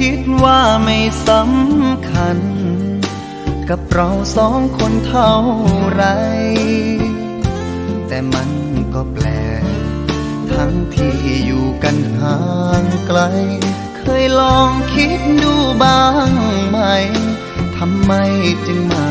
คิดว่าไม่สำคัญ กับเราสองคนเท่าไร แต่มันก็แปลก ทั้งที่อยู่กันห่างไกล เคยลองคิดดูบ้างไหมทำไมจึงมา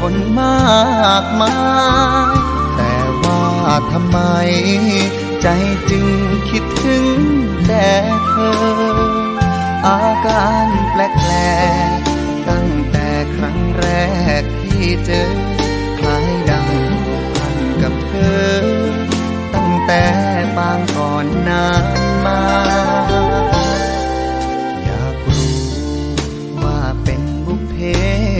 คนมากมายแต่ว่าทำไม ใจจึงคิดถึงแต่เธอ อาการแปลกๆตั้งแต่ครั้งแรกที่เจอ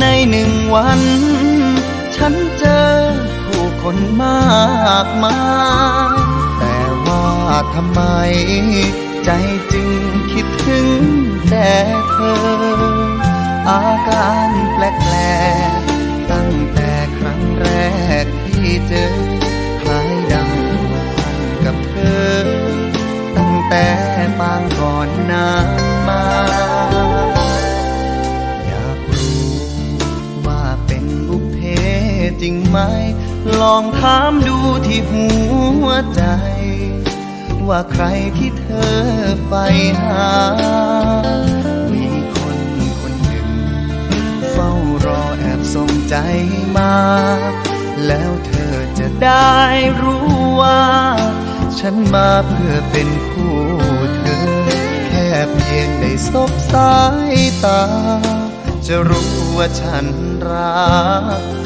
ในหนึ่งวัน ฉันเจอผู้คนมากมายแต่ว่าทำไม ใจจึงคิดถึงแต่เธอ อาการแปลกๆตั้งแต่ครั้งแรกที่เจอคล้ายดังกพันกับเธอ ตั้งแต่ปางก่อนนานมา จริงไหม ลองถามดูที่หัวใจ ว่าใครที่เธอใฝ่หา มีคนคนหนึ่ง เฝ้ารอแอบส่งใจมา แล้วเธอจะได้รู้ว่า ฉันมาเพื่อเป็นคู่เธอ แค่เพียงได้สบสายตาจะรู้ว่าฉันรัก